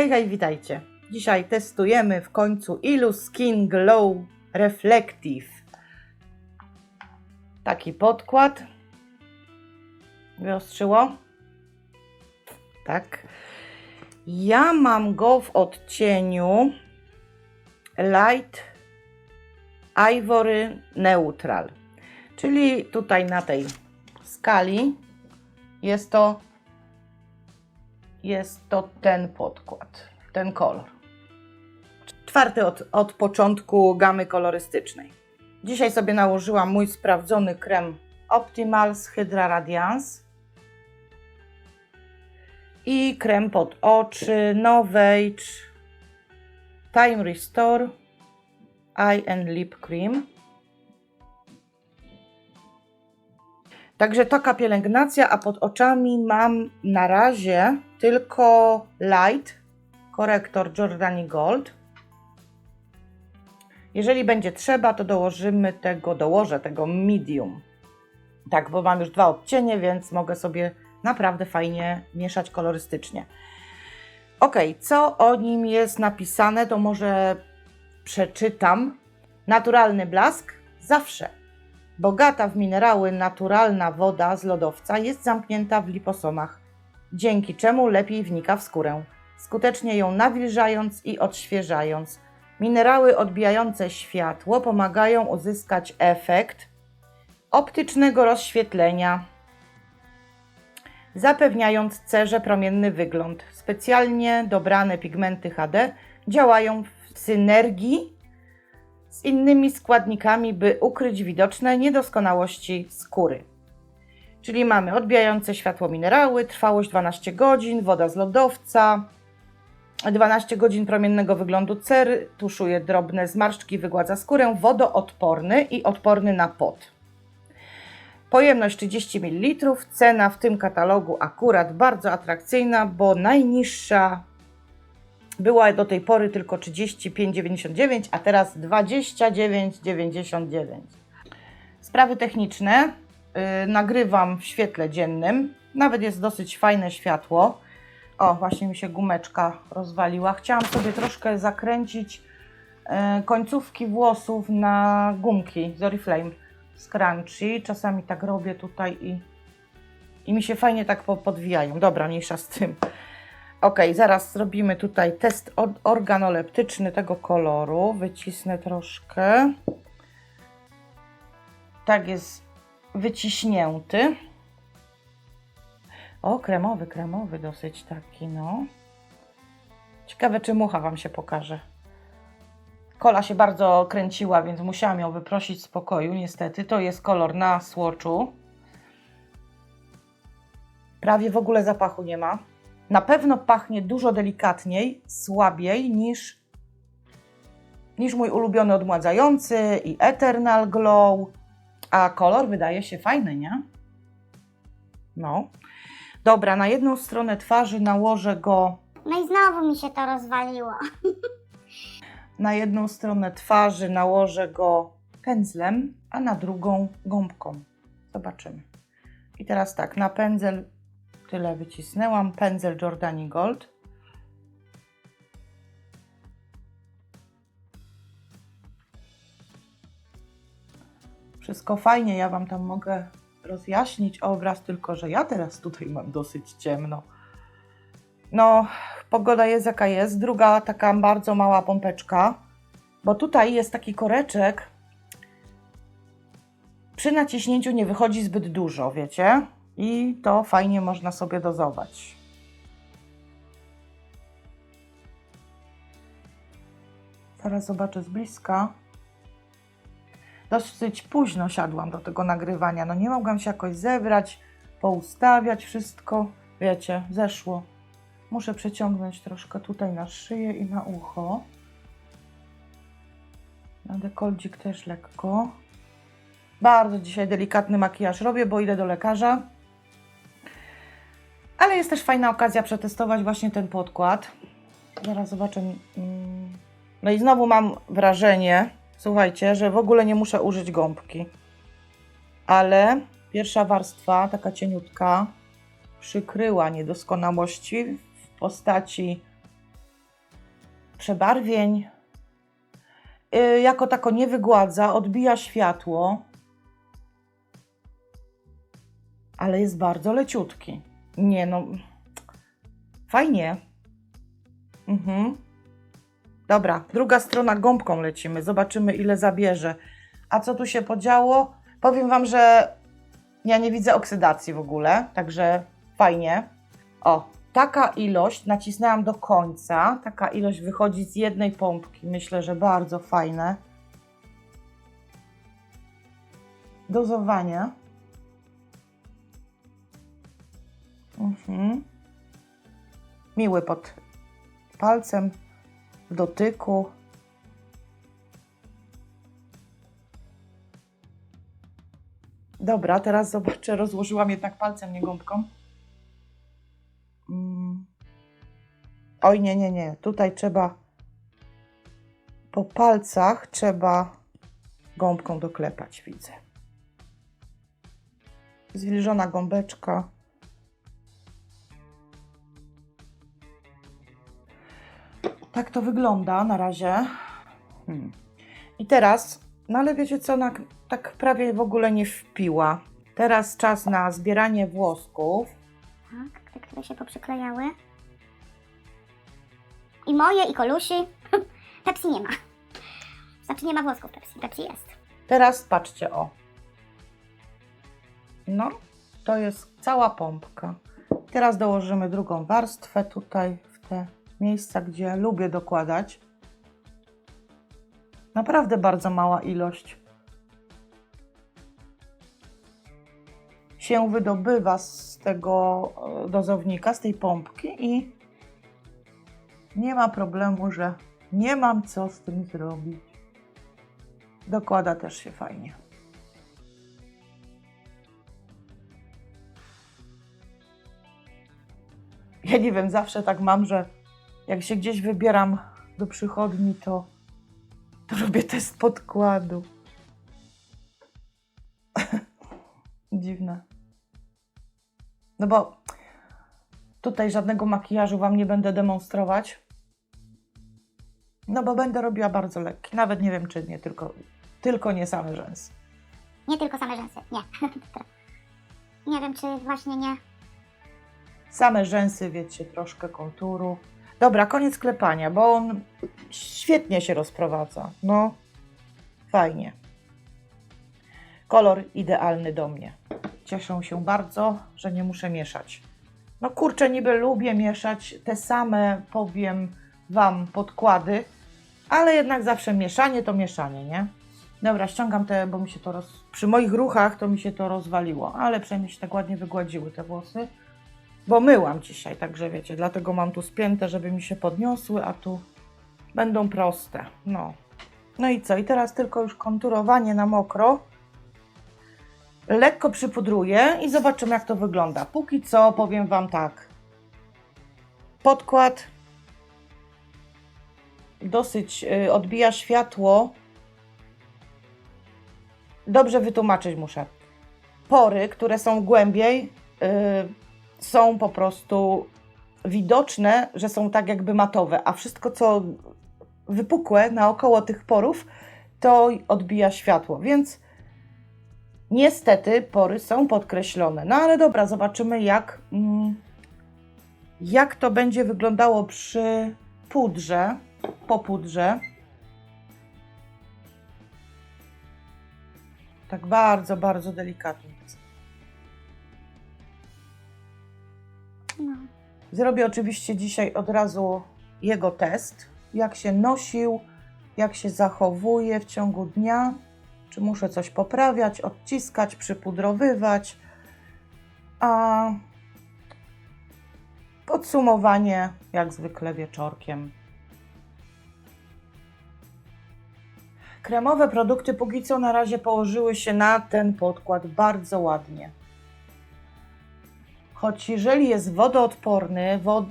Hej, hej, witajcie. Dzisiaj testujemy w końcu Ilu Skin Glow Reflective. Taki podkład. Wyostrzyło? Tak. Ja mam go w odcieniu Light Ivory Neutral. Czyli tutaj na tej skali jest to jest to ten podkład, ten kolor. Czwarty od, od początku gamy kolorystycznej. Dzisiaj sobie nałożyłam mój sprawdzony krem Optimal z Hydra Radiance i krem pod oczy Novage Time Restore Eye and Lip Cream. Także taka pielęgnacja, a pod oczami mam na razie tylko Light, korektor Jordani Gold. Jeżeli będzie trzeba, to dołożymy tego, dołożę tego medium. Tak, bo mam już dwa odcienie, więc mogę sobie naprawdę fajnie mieszać kolorystycznie. Ok, co o nim jest napisane, to może przeczytam. Naturalny blask zawsze. Bogata w minerały naturalna woda z lodowca jest zamknięta w liposomach, dzięki czemu lepiej wnika w skórę, skutecznie ją nawilżając i odświeżając. Minerały odbijające światło pomagają uzyskać efekt optycznego rozświetlenia, zapewniając cerze promienny wygląd. Specjalnie dobrane pigmenty HD działają w synergii z innymi składnikami, by ukryć widoczne niedoskonałości skóry. Czyli mamy odbijające światło minerały, trwałość 12 godzin, woda z lodowca, 12 godzin promiennego wyglądu cery, tuszuje drobne zmarszczki, wygładza skórę, wodoodporny i odporny na pot. Pojemność 30 ml, cena w tym katalogu akurat bardzo atrakcyjna, bo najniższa była do tej pory tylko 35,99, a teraz 29,99. Sprawy techniczne. Yy, nagrywam w świetle dziennym. Nawet jest dosyć fajne światło. O, właśnie mi się gumeczka rozwaliła. Chciałam sobie troszkę zakręcić yy, końcówki włosów na gumki z Oriflame z. Czasami tak robię tutaj i, i mi się fajnie tak podwijają. Dobra, mniejsza z tym. Ok, zaraz zrobimy tutaj test organoleptyczny tego koloru. Wycisnę troszkę. Tak jest wyciśnięty. O, kremowy, kremowy dosyć taki, no. Ciekawe, czy mucha Wam się pokaże. Kola się bardzo kręciła, więc musiałam ją wyprosić z pokoju, niestety. To jest kolor na słoczu. Prawie w ogóle zapachu nie ma. Na pewno pachnie dużo delikatniej, słabiej niż, niż mój ulubiony odmładzający i Eternal Glow. A kolor wydaje się fajny, nie? No. Dobra, na jedną stronę twarzy nałożę go. No i znowu mi się to rozwaliło. Na jedną stronę twarzy nałożę go pędzlem, a na drugą gąbką. Zobaczymy. I teraz tak, na pędzel tyle wycisnęłam. Pędzel Jordani Gold. Wszystko fajnie, ja Wam tam mogę rozjaśnić obraz, tylko że ja teraz tutaj mam dosyć ciemno. No, pogoda jest jaka jest. Druga taka bardzo mała pompeczka, bo tutaj jest taki koreczek. Przy naciśnięciu nie wychodzi zbyt dużo, wiecie? I to fajnie można sobie dozować. Zaraz zobaczę z bliska. Dosyć późno siadłam do tego nagrywania. No nie mogłam się jakoś zebrać, poustawiać wszystko. Wiecie, zeszło. Muszę przeciągnąć troszkę tutaj na szyję i na ucho. Na dekoldzik też lekko. Bardzo dzisiaj delikatny makijaż robię, bo idę do lekarza. Ale jest też fajna okazja przetestować właśnie ten podkład. Zaraz zobaczę. mm. No i znowu mam wrażenie, słuchajcie, że w ogóle nie muszę użyć gąbki. Ale pierwsza warstwa, taka cieniutka, przykryła niedoskonałości w postaci przebarwień. Y, jako tako nie wygładza, odbija światło, ale jest bardzo leciutki. Nie no, fajnie. Mhm. Dobra, druga strona gąbką lecimy. Zobaczymy, ile zabierze. A co tu się podziało? Powiem Wam, że ja nie widzę oksydacji w ogóle, także fajnie. O, taka ilość, nacisnęłam do końca. Taka ilość wychodzi z jednej pompki. Myślę, że bardzo fajne. Dozowanie. Mhm. Miły pod palcem, dotyku. Dobra, teraz zobaczę. Rozłożyłam jednak palcem, nie gąbką. Mm. Oj, nie, nie, nie. Tutaj trzeba po palcach trzeba gąbką doklepać, widzę. Zwilżona gąbeczka. Tak to wygląda na razie. Hmm. I teraz, no ale wiecie co, na, tak prawie w ogóle nie wpiła. Teraz czas na zbieranie włosków. Tak, te, które się poprzyklejały. I moje, i kolusi. Pepsi nie ma. Znaczy nie ma włosków Pepsi. Pepsi jest. Teraz patrzcie, o. No, to jest cała pompka. Teraz dołożymy drugą warstwę tutaj, w te miejsca, gdzie lubię dokładać. Naprawdę bardzo mała ilość się wydobywa z tego e, dozownika, z tej pompki i nie ma problemu, że nie mam co z tym zrobić. Dokłada też się fajnie. Ja nie wiem, zawsze tak mam, że jak się gdzieś wybieram do przychodni, to, to robię test podkładu. Dziwne. No bo tutaj żadnego makijażu Wam nie będę demonstrować. No bo będę robiła bardzo lekki. Nawet nie wiem, czy nie tylko, tylko nie same rzęsy. Nie tylko same rzęsy. Nie. nie wiem, czy właśnie nie. Same rzęsy, wiecie, troszkę konturu. Dobra, koniec klepania, bo on świetnie się rozprowadza. No, fajnie. Kolor idealny do mnie. Cieszę się bardzo, że nie muszę mieszać. No kurczę, niby lubię mieszać te same, powiem Wam, podkłady, ale jednak zawsze mieszanie to mieszanie, nie? Dobra, ściągam te, bo mi się to roz... Przy moich ruchach to mi się to rozwaliło, ale przynajmniej się tak ładnie wygładziły te włosy. Bo myłam dzisiaj, także wiecie, dlatego mam tu spięte, żeby mi się podniosły, a tu będą proste. No. No i co? I teraz tylko już konturowanie na mokro. Lekko przypudruję i zobaczymy, jak to wygląda. Póki co powiem Wam tak. Podkład dosyć y, odbija światło. Dobrze wytłumaczyć muszę. Pory, które są głębiej, y, są po prostu widoczne, że są tak jakby matowe, a wszystko, co wypukłe naokoło tych porów, to odbija światło, więc niestety pory są podkreślone. No ale dobra, zobaczymy jak, mm, jak to będzie wyglądało przy pudrze, po pudrze. Tak bardzo, bardzo delikatnie. Zrobię oczywiście dzisiaj od razu jego test, jak się nosił, jak się zachowuje w ciągu dnia, czy muszę coś poprawiać, odciskać, przypudrowywać. A podsumowanie jak zwykle wieczorkiem. Kremowe produkty póki co na razie położyły się na ten podkład bardzo ładnie. Choć jeżeli jest wodoodporny, wod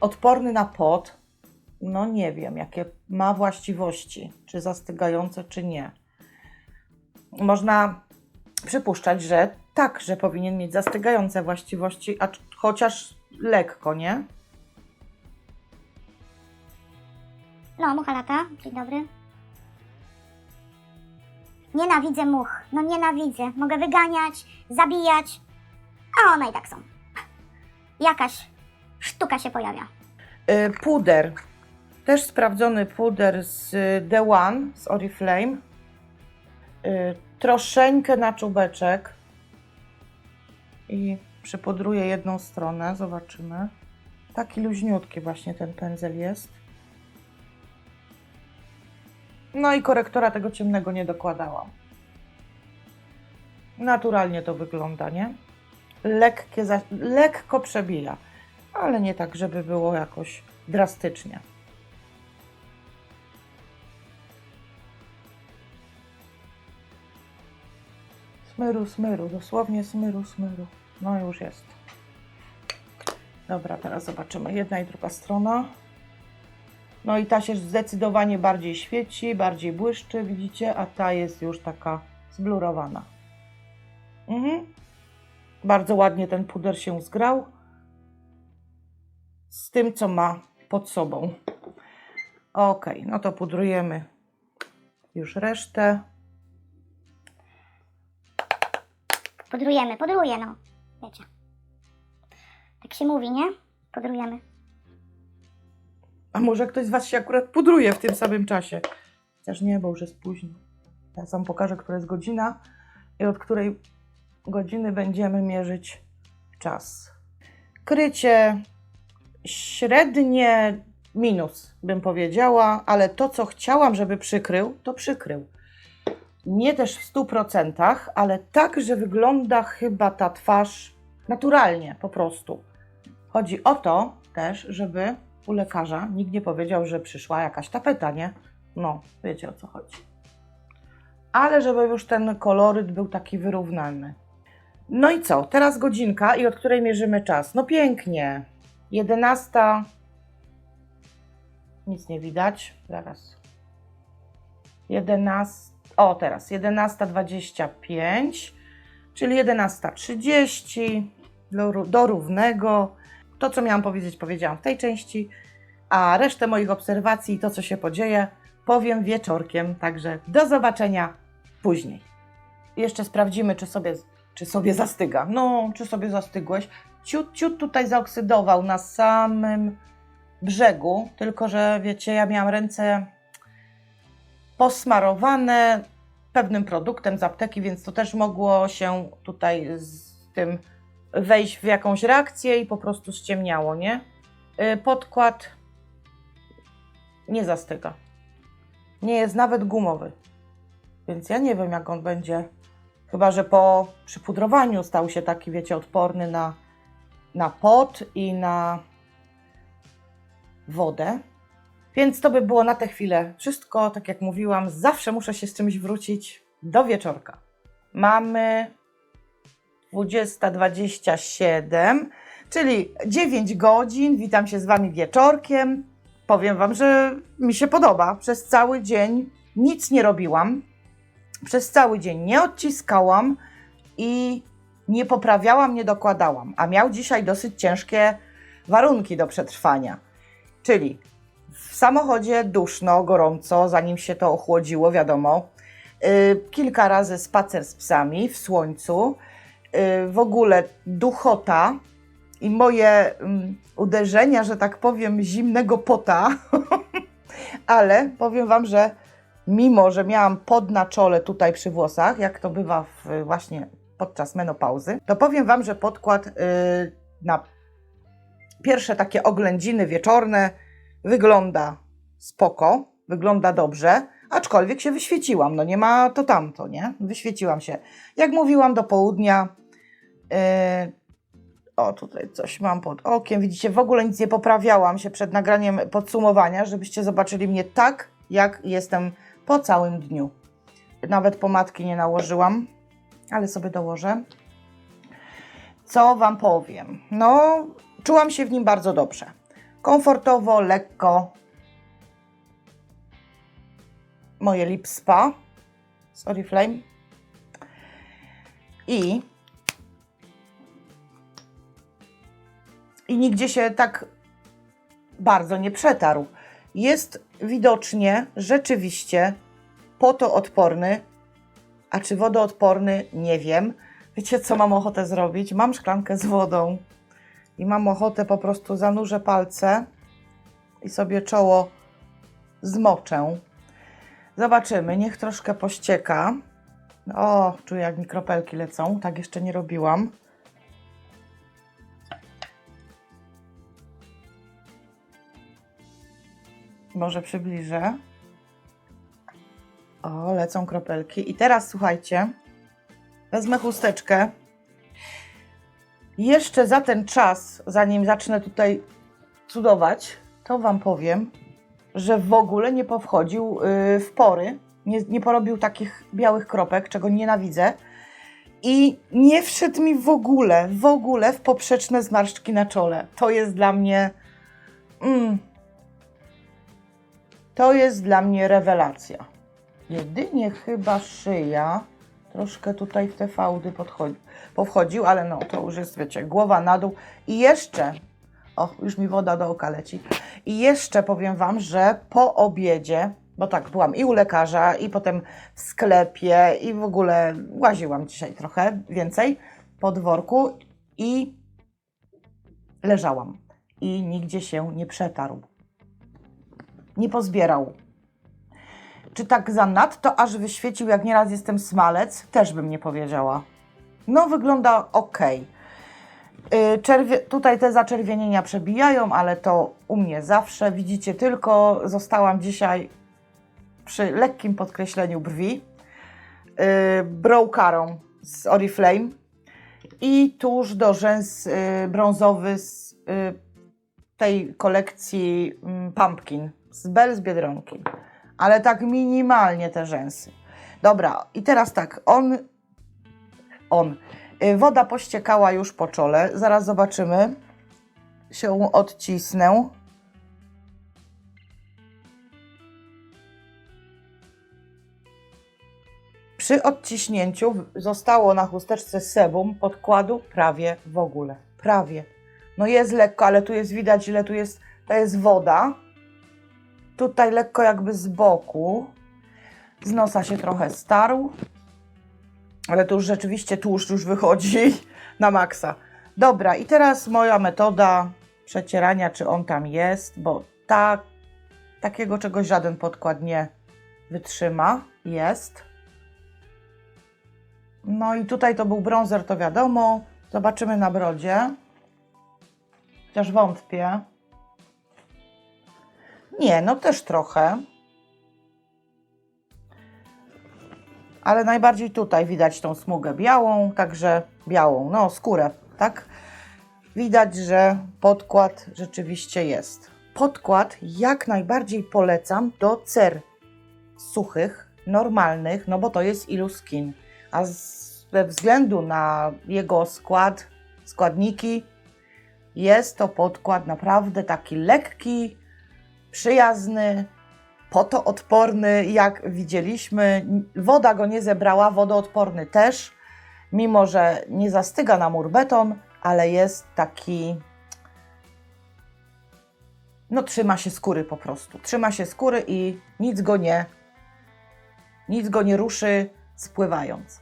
odporny na pot, no nie wiem, jakie ma właściwości, czy zastygające, czy nie. Można przypuszczać, że tak, że powinien mieć zastygające właściwości, acz chociaż lekko, nie? No, mucha lata. Dzień dobry. Nienawidzę much. No nienawidzę. Mogę wyganiać, zabijać. A one i tak są. Jakaś sztuka się pojawia. Y, Puder. Też sprawdzony puder z y, The One, z Oriflame. Y, Troszeczkę na czubeczek. I przypudruję jedną stronę, zobaczymy. Taki luźniutki właśnie ten pędzel jest. No i korektora tego ciemnego nie dokładałam. Naturalnie to wygląda, nie? Lekkie, lekko przebija, ale nie tak, żeby było jakoś drastycznie. Smyru, smyru, dosłownie smyru, smyru. No już jest. Dobra, teraz zobaczymy. Jedna i druga strona. No i ta się zdecydowanie bardziej świeci, bardziej błyszczy, widzicie, a ta jest już taka zblurowana. Mhm. Bardzo ładnie ten puder się zgrał z tym, co ma pod sobą. Ok, no to pudrujemy już resztę. Podrujemy, podruję, no. Wiecie. Tak się mówi, nie? Podrujemy. A może ktoś z Was się akurat pudruje w tym samym czasie? Chociaż nie, bo już jest późno. Ja Wam pokażę, która jest godzina i od której godziny będziemy mierzyć czas. Krycie średnie minus, bym powiedziała, ale to, co chciałam, żeby przykrył, to przykrył. Nie też w 100%, ale tak, że wygląda chyba ta twarz naturalnie, po prostu. Chodzi o to też, żeby u lekarza nikt nie powiedział, że przyszła jakaś tapeta, nie? No, wiecie o co chodzi. Ale żeby już ten koloryt był taki wyrównany. No i co? Teraz godzinka i od której mierzymy czas? No pięknie. 11. Nic nie widać. Zaraz. 11. O, teraz 11.25, czyli 11.30 do, ró- do równego. To, co miałam powiedzieć, powiedziałam w tej części, a resztę moich obserwacji i to, co się podzieje, powiem wieczorkiem. Także do zobaczenia później. Jeszcze sprawdzimy, czy sobie, czy sobie zastyga. No, czy sobie zastygłeś. Ciut, ciut tutaj zaoksydował na samym brzegu, tylko że wiecie, ja miałam ręce posmarowane pewnym produktem z apteki, więc to też mogło się tutaj z tym wejść w jakąś reakcję i po prostu ściemniało, nie? Y, Podkład nie zastyga. Nie jest nawet gumowy. Więc ja nie wiem, jak on będzie. Chyba, że po przypudrowaniu stał się taki, wiecie, odporny na, na pot i na wodę. Więc to by było na tę chwilę wszystko. Tak jak mówiłam, zawsze muszę się z czymś wrócić do wieczorka. Mamy 20.27, czyli 9 godzin. Witam się z Wami wieczorkiem. Powiem Wam, że mi się podoba. Przez cały dzień nic nie robiłam. Przez cały dzień nie odciskałam i nie poprawiałam, nie dokładałam. A miał dzisiaj dosyć ciężkie warunki do przetrwania. Czyli w samochodzie duszno, gorąco, zanim się to ochłodziło, wiadomo. Yy, kilka razy spacer z psami w słońcu. Yy, w ogóle duchota i moje mm, uderzenia, że tak powiem, zimnego pota. Ale powiem Wam, że mimo, że miałam pod na czole tutaj przy włosach, jak to bywa w, właśnie podczas menopauzy, to powiem Wam, że podkład yy, na pierwsze takie oględziny wieczorne wygląda spoko, wygląda dobrze, aczkolwiek się wyświeciłam, no nie ma to tamto, nie? Wyświeciłam się. Jak mówiłam, do południa, yy, o tutaj coś mam pod okiem, widzicie, w ogóle nic nie poprawiałam się przed nagraniem podsumowania, żebyście zobaczyli mnie tak, jak jestem po całym dniu. Nawet pomadki nie nałożyłam, ale sobie dołożę. Co Wam powiem? No, czułam się w nim bardzo dobrze. Komfortowo, lekko. Moje lip spa z Oriflame. I i nigdzie się tak bardzo nie przetarł. jest widocznie rzeczywiście potoodporny, a czy wodoodporny, nie wiem. Wiecie, co mam ochotę zrobić? Mam szklankę z wodą i mam ochotę po prostu zanurzę palce i sobie czoło zmoczę. Zobaczymy, niech troszkę pościeka. O, czuję jak mi kropelki lecą, tak jeszcze nie robiłam. Może przybliżę. O, lecą kropelki. I teraz słuchajcie, wezmę chusteczkę. Jeszcze za ten czas, zanim zacznę tutaj cudować, to Wam powiem, że w ogóle nie powchodził yy, w pory, nie, nie porobił takich białych kropek, czego nienawidzę. I nie wszedł mi w ogóle, w ogóle w poprzeczne zmarszczki na czole. To jest dla mnie. Mm, to jest dla mnie rewelacja. Jedynie chyba szyja. Troszkę tutaj w te fałdy podchodzi, powchodził, ale no to już jest, wiecie, głowa na dół. I jeszcze, o, już mi woda do oka leci. I jeszcze powiem Wam, że po obiedzie, bo tak, byłam i u lekarza, i potem w sklepie, i w ogóle łaziłam dzisiaj trochę więcej po dworku i leżałam. I nigdzie się nie przetarł. Nie pozbierał. Czy tak zanadto, aż wyświecił, jak nieraz jestem smalec? Też bym nie powiedziała. No, wygląda ok. Czerwie... Tutaj te zaczerwienienia przebijają, ale to u mnie zawsze. Widzicie, tylko zostałam dzisiaj przy lekkim podkreśleniu brwi yy, brow carą z Oriflame i tuż do rzęs yy, brązowy z yy, tej kolekcji mm, Pumpkin z Bell z Biedronki. Ale tak minimalnie te rzęsy. Dobra, i teraz tak, on, on, y, woda pościekała już po czole, zaraz zobaczymy, się odcisnę. Przy odciśnięciu zostało na chusteczce sebum podkładu prawie w ogóle, prawie. No jest lekko, ale tu jest widać, ile tu jest, to jest woda. Tutaj lekko jakby z boku. Z nosa się trochę starł. Ale tu już rzeczywiście tłuszcz już wychodzi na maksa. Dobra, i teraz moja metoda przecierania, czy on tam jest, bo ta, takiego czegoś żaden podkład nie wytrzyma. Jest. No i tutaj to był bronzer, to wiadomo. Zobaczymy na brodzie. Chociaż wątpię. Nie, no też trochę. Ale najbardziej tutaj widać tą smugę białą, także białą, no skórę, tak? Widać, że podkład rzeczywiście jest. Podkład jak najbardziej polecam do cer suchych, normalnych, no bo to jest Iluskin. A ze względu na jego skład, składniki, jest to podkład naprawdę taki lekki, przyjazny, potoodporny, jak widzieliśmy. Woda go nie zebrała, wodoodporny też, mimo że nie zastyga na mur beton, ale jest taki. No, trzyma się skóry po prostu. Trzyma się skóry i nic go nie, nic go nie ruszy, spływając.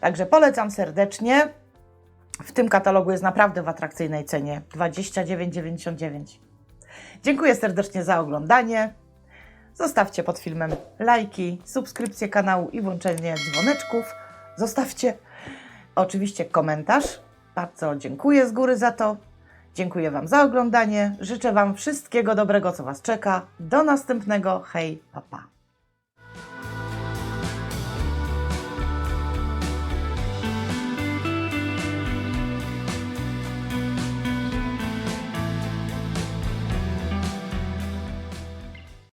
Także polecam serdecznie. W tym katalogu jest naprawdę w atrakcyjnej cenie 29,99. Dziękuję serdecznie za oglądanie. Zostawcie pod filmem lajki, subskrypcję kanału i włączenie dzwoneczków. Zostawcie oczywiście komentarz. Bardzo dziękuję z góry za to. Dziękuję Wam za oglądanie. Życzę Wam wszystkiego dobrego, co Was czeka. Do następnego. Hej, papa. Pa.